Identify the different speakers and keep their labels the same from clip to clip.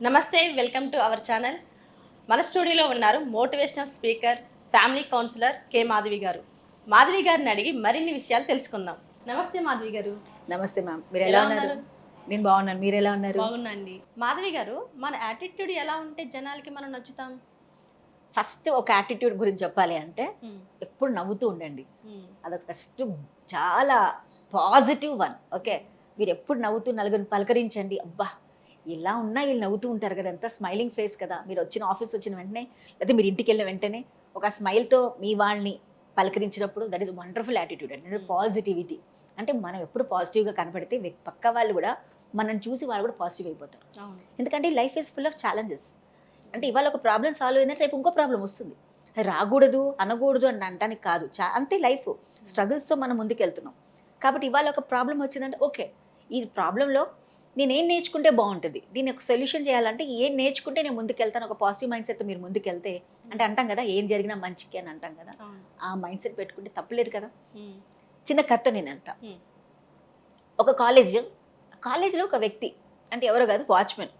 Speaker 1: నమస్తే welcome to our channel. మన స్టూడియోలో ఉన్నారు motivational speaker family counsellor K Madhavi గారు. మాధవి గారిని అడిగి మరిన్ని విషయాలు తెలుసుకుందాం. నమస్తే మాధవి గారు.
Speaker 2: నమస్తే మ్యామ్. మీరు
Speaker 1: ఎలా
Speaker 2: ఉన్నారు? నేను బాగున్నాను. మీరు ఎలా ఉన్నారు?
Speaker 1: బాగున్నాండి మాధవి గారు మన యాటిట్యూడ్ ఎలా ఉంటే జనాలకి మనం నచ్చుతాం?
Speaker 2: ఫస్ట్ ఒక యాటిట్యూడ్ గురించి చెప్పాలి అంటే ఎప్పుడు నవ్వుతూ ఉండండి. అదొక ఫస్ట్ చాలా పాజిటివ్ వన్ ఓకే మీరు ఎప్పుడు నవ్వుతూ నలుగురిని పలకరించండి. అబ్బా ఇలా ఉన్నా వీళ్ళు నవ్వుతూ ఉంటారు కదా ఎంత స్మైలింగ్ ఫేస్ కదా. మీరు వచ్చిన ఆఫీస్ వచ్చిన వెంటనే లేకపోతే మీరు ఇంటికి వెళ్ళిన వెంటనే ఒక స్మైల్తో మీ వాళ్ళని పలకరించినప్పుడు దట్ ఈస్ వండర్ఫుల్ యాటిట్యూడ్ అంటే
Speaker 1: Hmm.
Speaker 2: పాజిటివిటీ అంటే మనం ఎప్పుడు పాజిటివ్గా కనపడితే పక్క వాళ్ళు కూడా మనం చూసి వాళ్ళు కూడా పాజిటివ్ అయిపోతారు. ఎందుకంటే life is full of challenges అంటే ఇవాళ ఒక ప్రాబ్లం సాల్వ్ అయిందంటే రేపు ఇంకో ప్రాబ్లం వస్తుంది. అది రాకూడదు అనకూడదు అని అంటానికి కాదు. చా అంతే లైఫ్ స్ట్రగుల్స్తో మనం ముందుకు వెళ్తున్నాం కాబట్టి ఇవాళ ఒక ప్రాబ్లం వచ్చిందంటే ఓకే ఈ ప్రాబ్లంలో నేను ఏం నేర్చుకుంటే బాగుంటుంది? దీన్ని ఒక సొల్యూషన్ చేయాలంటే ఏం నేర్చుకుంటే నేను ముందుకు వెళ్తాను ఒక పాజిటివ్ మైండ్ సెట్ మీరు ముందుకు వెళ్తే అంటే అంటాం కదా ఏం జరిగినా మంచికి అని అంటాం కదా. ఆ మైండ్ సెట్ పెట్టుకుంటే తప్పలేదు కదా. చిన్న కథ నేను
Speaker 1: Hmm.
Speaker 2: ఒక కాలేజ్ కాలేజీలో ఒక వ్యక్తి అంటే ఎవరో కాదు వాచ్మెన్.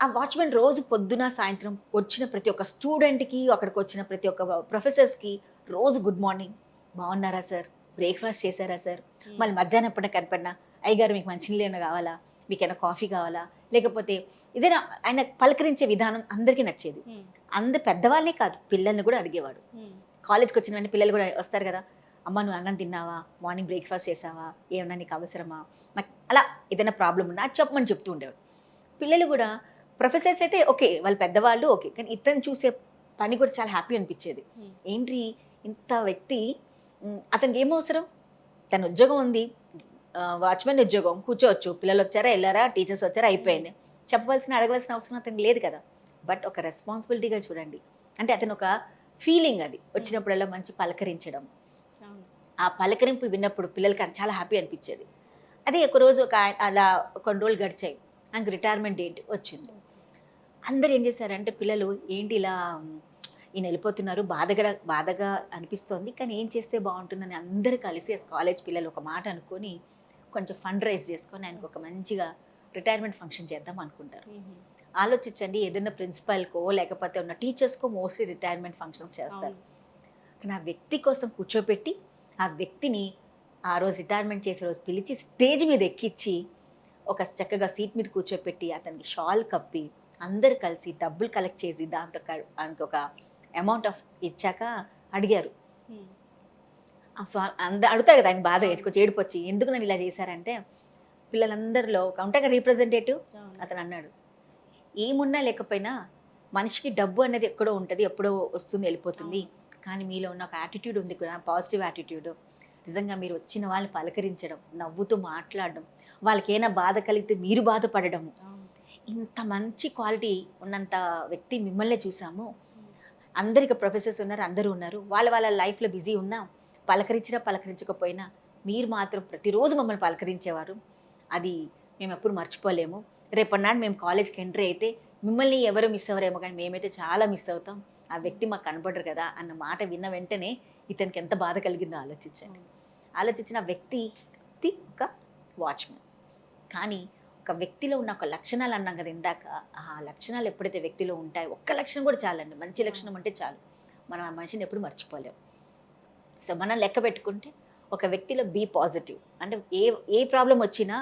Speaker 2: ఆ వాచ్మెన్ రోజు పొద్దున సాయంత్రం వచ్చిన ప్రతి ఒక్క స్టూడెంట్కి అక్కడికి వచ్చిన ప్రతి ఒక్క ప్రొఫెసర్స్కి రోజు గుడ్ మార్నింగ్. బాగున్నారా సార్? బ్రేక్ఫాస్ట్ చేశారా సార్? మళ్ళీ మధ్యాహ్నం ఎప్పుడైనా కనపడినా అయ్యగారు మీకు మంచినీళ్ళు కావాలా? మీకైనా కాఫీ కావాలా? లేకపోతే ఏదైనా ఆయన పలకరించే విధానం అందరికీ నచ్చేది. అందరు పెద్దవాళ్ళే కాదు పిల్లల్ని కూడా అడిగేవాడు. కాలేజ్కి వచ్చిన వెంటనే పిల్లలు కూడా వస్తారు కదా అమ్మ నువ్వు అన్నం తిన్నావా? మార్నింగ్ బ్రేక్ఫాస్ట్ చేసావా? ఏమన్నా నీకు అవసరమా? నాకు అలా ఏదైనా ప్రాబ్లం ఉన్నా అది చెప్పమని చెప్తూ ఉండేవాడు. పిల్లలు కూడా ప్రొఫెసర్స్ అయితే ఓకే వాళ్ళు పెద్దవాళ్ళు ఓకే కానీ ఇతను చూసే పని కూడా చాలా హ్యాపీ అనిపించేది. ఏంటి ఇంత వ్యక్తి అతనికి ఏం అవసరం? తన ఉద్యోగం ఉంది వాచ్మెన్ ఉద్యోగం కూర్చోవచ్చు. పిల్లలు వచ్చారా వెళ్ళారా టీచర్స్ వచ్చారా అయిపోయింది. చెప్పవలసిన అడగవలసిన అవసరం అతనికి లేదు కదా. బట్ ఒక రెస్పాన్సిబిలిటీగా చూడండి. అంటే అతను ఒక ఫీలింగ్ అది. వచ్చినప్పుడల్లా మంచి పలకరించడం. ఆ పలకరింపు విన్నప్పుడు పిల్లలకి అది చాలా హ్యాపీ అనిపించేది. అదే ఒకరోజు ఒక అలా కొన్ని రోజులు గడిచాయి. ఆయనకు రిటైర్మెంట్ డేట్ వచ్చింది. అందరు ఏం చేశారంటే పిల్లలు ఏంటి ఇలా ఈయన వెళ్ళిపోతున్నారు బాధగా బాధగా అనిపిస్తోంది. కానీ ఏం చేస్తే బాగుంటుందని అందరూ కలిసి కాలేజ్ పిల్లలు ఒక మాట అనుకొని కొంచెం ఫండ్ రైజ్ చేసుకొని ఆయనకు ఒక మంచిగా రిటైర్మెంట్ ఫంక్షన్ చేద్దాం అనుకుంటారు. ఆలోచించండి ఏదైనా ప్రిన్సిపల్కో లేకపోతే ఉన్న టీచర్స్కో మోస్ట్లీ రిటైర్మెంట్ ఫంక్షన్స్ చేస్తారు. కానీ ఆ వ్యక్తి కోసం కూర్చోపెట్టి ఆ వ్యక్తిని ఆ రోజు రిటైర్మెంట్ చేసే రోజు పిలిచి స్టేజ్ మీద ఎక్కించి ఒక చక్కగా సీట్ మీద కూర్చోపెట్టి అతనికి షాల్ కప్పి అందరు కలిసి డబ్బులు కలెక్ట్ చేసి దాంతో ఆయనకి ఒక అమౌంట్ ఆఫ్ ఇచ్చాక అడిగారు. అంద అడుగుతారు కదా ఆయన బాధ కొంచెం ఏడుపు వచ్చి ఎందుకు నన్ను ఇలా చేశారంటే పిల్లలందరిలో ఒక ఉంటాయి కదా రిప్రజెంటేటివ్ అతను అన్నాడు. ఏమున్నా లేకపోయినా మనిషికి డబ్బు అనేది ఎక్కడో ఉంటుంది ఎప్పుడో వస్తుంది వెళ్ళిపోతుంది. కానీ మీలో ఉన్న ఒక యాటిట్యూడ్ ఉంది కూడా పాజిటివ్ యాటిట్యూడ్ నిజంగా మీరు వచ్చిన వాళ్ళని పలకరించడం నవ్వుతూ మాట్లాడడం వాళ్ళకి ఏమైనా బాధ కలిగితే మీరు బాధపడడం. ఇంత మంచి క్వాలిటీ ఉన్నంత వ్యక్తి మిమ్మల్నే చూసాము. అందరికి ప్రొఫెసర్స్ ఉన్నారు అందరూ ఉన్నారు. వాళ్ళ వాళ్ళ లైఫ్లో బిజీ ఉన్నా పలకరించినా పలకరించకపోయినా మీరు మాత్రం ప్రతిరోజు మమ్మల్ని పలకరించేవారు. అది మేము ఎప్పుడు మర్చిపోలేము. రేపన్నాడు మేము కాలేజ్కి ఎంట్రీ అయితే మిమ్మల్ని ఎవరు మిస్ అవ్వరేమో కానీ మేమైతే చాలా మిస్ అవుతాం. ఆ వ్యక్తి మాకు కనపడరు కదా అన్న మాట విన్న వెంటనే ఇతనికి ఎంత బాధ కలిగిందో ఆలోచించండి. ఆలోచించిన వ్యక్తి వ్యక్తి ఒక వాచ్మెన్ కానీ ఒక వ్యక్తిలో ఉన్న ఒక లక్షణాలు అన్నాం కదా ఇందాక ఆ లక్షణాలు ఎప్పుడైతే వ్యక్తిలో ఉంటాయో ఒక్క లక్షణం కూడా చాలండి. మంచి లక్షణం అంటే చాలు. మనం ఆ మనిషిని ఎప్పుడు మర్చిపోలేం. సో మనం లెక్క పెట్టుకుంటే ఒక వ్యక్తిలో బీ పాజిటివ్ అంటే ఏ ఏ ప్రాబ్లం వచ్చినా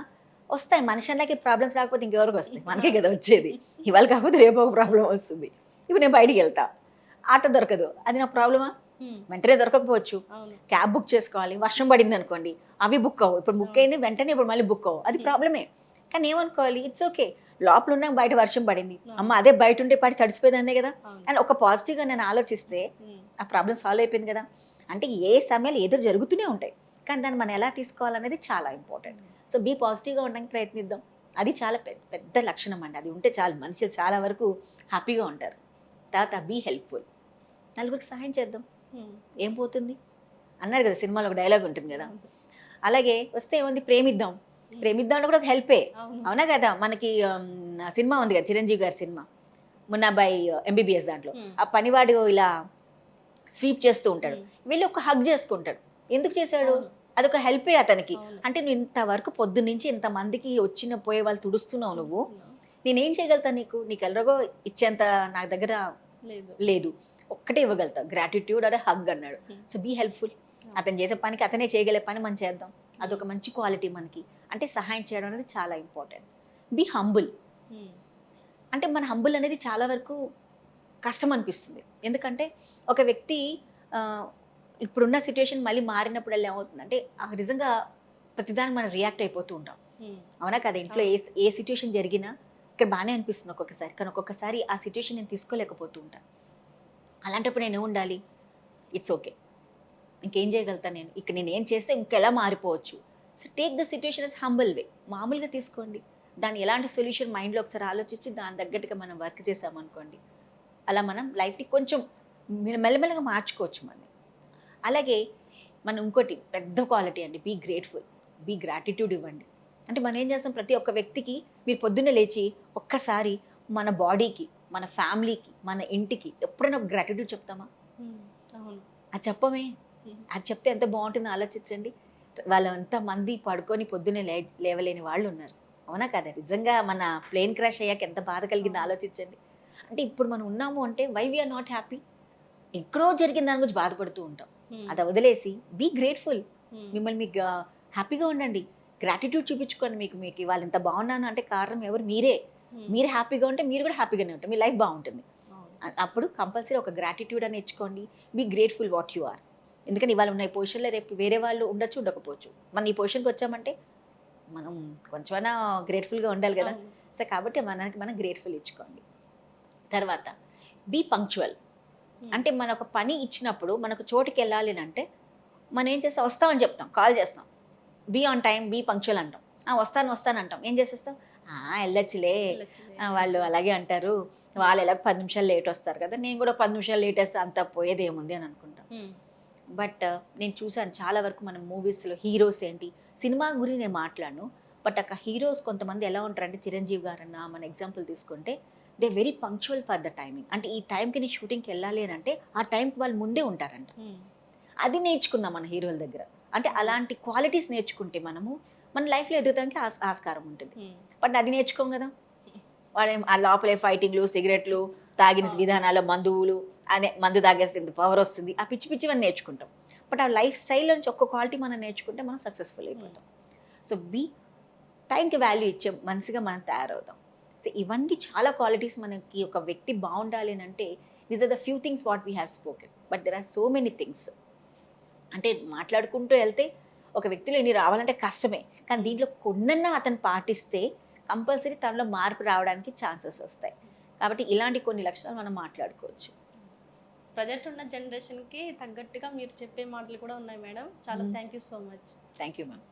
Speaker 2: వస్తాయి. మనిషి అన్నాకి ప్రాబ్లమ్స్ రాకపోతే ఇంకెవరికి వస్తాయి? మనకే కదా వచ్చేది. ఇవాళ కాకపోతే రేపు ఒక ప్రాబ్లం వస్తుంది. ఇప్పుడు నేను బయటికి వెళ్తా. ఆటో దొరకదు. అది నా ప్రాబ్లమా వెంటనే దొరకకపోవచ్చు. క్యాబ్ బుక్ చేసుకోవాలి. వర్షం పడింది అనుకోండి. అవి బుక్ అవ్వు. ఇప్పుడు బుక్ అయింది. వెంటనే ఇప్పుడు మళ్ళీ బుక్ అవ్వు. అది. ప్రాబ్లమే కానీ ఏమనుకోవాలి? ఇట్స్ ఓకే లోపల ఉన్న బయట వర్షం పడింది. అమ్మ అదే బయట ఉంటే పడి తడిసిపోయేదాన్నే కదా? అండ్ ఒక పాజిటివ్గా నేను ఆలోచిస్తే ఆ ప్రాబ్లం సాల్వ్ అయిపోయింది కదా? అంటే ఏ సమయాలు ఎదురు జరుగుతూనే ఉంటాయి. కానీ దాన్ని మనం ఎలా తీసుకోవాలనేది చాలా ఇంపార్టెంట్ సో బీ పాజిటివ్గా ఉండడానికి ప్రయత్నిద్దాం. అది చాలా పెద్ద పెద్ద లక్షణం అండి. అది ఉంటే చాలు. మనుషులు చాలా వరకు హ్యాపీగా ఉంటారు. తర్వాత బీ హెల్ప్ఫుల్ నలుగురికి సహాయం చేద్దాం. ఏం పోతుంది? అన్నారు కదా సినిమాలో ఒక డైలాగ్ ఉంటుంది కదా. అలాగే వస్తే ఏముంది? ప్రేమిద్దాం. ప్రేమిద్దాంలో కూడా ఒక హెల్పే
Speaker 1: అవును.
Speaker 2: కదా? మనకి సినిమా ఉంది కదా చిరంజీవి గారి సినిమా. మున్నాబాయి ఎంబీబీఎస్ దాంట్లో. ఆ పనివాడు ఇలా స్వీప్ చేస్తూ ఉంటాడు. వెళ్ళి ఒక హగ్ చేసుకుంటాడు. ఎందుకు చేశాడు? అదొక హెల్పే అతనికి. అంటే నువ్వు ఇంతవరకు పొద్దు నుంచి ఇంతమందికి వచ్చిన పోయే వాళ్ళు తుడుస్తున్నావు నువ్వు. నేనేం చేయగలుగుతా నీకు? నీకు ఎలాగో ఇచ్చేంత నా దగ్గర
Speaker 1: లేదు.
Speaker 2: ఒక్కటే ఇవ్వగలుగుతా. గ్రాటిట్యూడ్ అదే హగ్ అన్నాడు. సో బీ హెల్ప్ఫుల్ అతను చేసే పనికి అతనే చేయగలే పని మనం చేద్దాం. అదొక మంచి క్వాలిటీ మనకి. అంటే సహాయం చేయడం అనేది చాలా ఇంపార్టెంట్ బీ హంబుల్ అంటే మన హంబుల్ అనేది చాలా వరకు కష్టం అనిపిస్తుంది ఎందుకంటే ఒక వ్యక్తి ఇప్పుడున్న సిచ్యువేషన్ మళ్ళీ మారినప్పుడల్లా ఏమవుతుందంటే ఆ నిజంగా ప్రతిదానికి మనం రియాక్ట్ అయిపోతూ ఉంటాం. అవునా కదా? ఇంట్లో ఏ ఏ సిచ్యువేషన్ జరిగినా ఇక్కడ బాగానే అనిపిస్తుంది ఒక్కొక్కసారి. కానీ ఒక్కొక్కసారి ఆ సిచ్యువేషన్ నేను తీసుకోలేకపోతూ ఉంటాను అలాంటప్పుడు నేను ఉండాలి ఇట్స్ ఓకే. ఇంకేం చేయగలుగుతాను నేను? ఇక్కడ నేను ఏం చేస్తే ఇంకెలా మారిపోవచ్చు? So take the situation is humble way. మామూలుగా తీసుకోండి. దాని ఎలాంటి సొల్యూషన్ మైండ్లో ఒకసారి ఆలోచించి దాని తగ్గట్టుగా మనం వర్క్ చేసామనుకోండి. అలా మనం లైఫ్ని కొంచెం మెల్లమెల్లగా మార్చుకోవచ్చు మనం. అలాగే మనం ఇంకోటి పెద్ద క్వాలిటీ అండి బీ గ్రేట్ఫుల్ బీ గ్రాటిట్యూడ్ ఇవ్వండి. అంటే మనం ఏం చేస్తాం ప్రతి ఒక్క వ్యక్తికి మీరు పొద్దున్నే లేచి ఒక్కసారి మన బాడీకి మన ఫ్యామిలీకి మన ఇంటికి ఎప్పుడైనా ఒక గ్రాటిట్యూడ్ చెప్తామా? అది చెప్పమే. అది చెప్తే ఎంత బాగుంటుందో ఆలోచించండి. వాళ్ళంత మంది పడుకొని పొద్దున్నే లే లేవలేని వాళ్ళు ఉన్నారు. అవునా కదా? నిజంగా మన ప్లేన్ క్రాష్ అయ్యాక ఎంత బాధ కలిగిందో ఆలోచించండి. అంటే ఇప్పుడు మనం ఉన్నాము అంటే వై వీఆర్ నాట్ హ్యాపీ ఎక్కడో జరిగిన దాని గురించి బాధపడుతూ ఉంటాం. అది వదిలేసి బీ గ్రేట్ఫుల్ మిమ్మల్ని మీకు హ్యాపీగా ఉండండి. గ్రాటిట్యూడ్ చూపించుకోండి మీకు మీకు వాళ్ళు ఇంత బాగున్నాను అంటే కారణం ఎవరు? మీరే. మీరు హ్యాపీగా ఉంటే మీరు కూడా హ్యాపీగానే ఉంటారు. మీ లైఫ్ బాగుంటుంది. అప్పుడు కంపల్సరీ ఒక గ్రాటిట్యూడ్ అని ఇచ్చుకోండి be grateful what you are ఎందుకంటే ఇవాళ ఉన్న ఈ పొజిషన్లో రేపు వేరే వాళ్ళు ఉండొచ్చు ఉండకపోవచ్చు. మనం ఈ పొజిషన్కి వచ్చామంటే మనం కొంచెమైనా గ్రేట్ఫుల్గా ఉండాలి కదా. సో కాబట్టి మనకి మనం గ్రేట్ఫుల్ ఇచ్చుకోండి. తర్వాత బీ పంక్చువల్
Speaker 1: ఉమ్,
Speaker 2: అంటే మన ఒక పని ఇచ్చినప్పుడు మనకు చోటుకి వెళ్ళాలి అంటే మనం ఏం చేస్తాం? వస్తామని చెప్తాం. కాల్ చేస్తాం. Be on time be punctual అంటాం. "ఆ, వస్తాను వస్తాను అంటాం. ఏం చేసేస్తాం? "ఆ, వెళ్ళొచ్చులే. వాళ్ళు అలాగే అంటారు. వాళ్ళు ఎలా పది నిమిషాలు లేట్ వస్తారు కదా. నేను కూడా పది నిమిషాలు లేట్ వస్తే అంత పోయేది ఏముంది అని అనుకుంటాం.
Speaker 1: ఉమ్,
Speaker 2: బట్ నేను చూసాను చాలా వరకు మనం మూవీస్లో హీరోస్ ఏంటి? సినిమా గురించి నేను మాట్లాడను. బట్ అక్కడ హీరోస్ కొంతమంది ఎలా ఉంటారంటే చిరంజీవి గారన్న మన ఎగ్జాంపుల్ తీసుకుంటే they very punctual for the timing. అంటే ఈ టైంకి నేను షూటింగ్కి వెళ్ళాలి అని అంటే ఆ టైంకి వాళ్ళు ముందే ఉంటారంట.
Speaker 1: ఉమ్,
Speaker 2: అది నేర్చుకుందాం మన హీరోల దగ్గర. అంటే అలాంటి క్వాలిటీస్ నేర్చుకుంటే మనము మన లైఫ్లో ఎదగడానికి ఆస్ ఆస్కారం ఉంటుంది.
Speaker 1: ఉమ్,
Speaker 2: బట్ అది నేర్చుకోం కదా. వాడు ఆ లోపలే ఫైటింగ్లు సిగరెట్లు తాగిన
Speaker 1: ఆ.
Speaker 2: విధానాలు మందువులు అనే మందు తాగేస్తే ఇంత పవర్ వస్తుంది. ఆ పిచ్చి పిచ్చివన్నీ నేర్చుకుంటాం. బట్ ఆ లైఫ్ స్టైల్ నుంచి ఒక్క క్వాలిటీ మనం నేర్చుకుంటే మనం సక్సెస్ఫుల్ అయిపోతాం. సో బీ టైంకి వాల్యూ ఇచ్చే మనసుగా మనం తయారవుతాం. సో ఇవన్నీ చాలా క్వాలిటీస్ మనకి ఒక వ్యక్తి బాగుండాలి అని అంటే these are the few things what we have spoken but there are so many things అంటే మాట్లాడుకుంటూ వెళ్తే ఒక వ్యక్తిలో ఇన్ని రావాలంటే కష్టమే. కానీ దీంట్లో కొన్నన్నా అతను పాటిస్తే కంపల్సరీ తనలో మార్పు రావడానికి ఛాన్సెస్ వస్తాయి. కాబట్టి ఇలాంటి కొన్ని లక్షణాలు మనం మాట్లాడుకోవచ్చు.
Speaker 1: ప్రజెంట్ ఉన్న జనరేషన్కి తగ్గట్టుగా మీరు చెప్పే మాటలు కూడా ఉన్నాయి మేడం. చాలా. Thank you so much
Speaker 2: thank you ma'am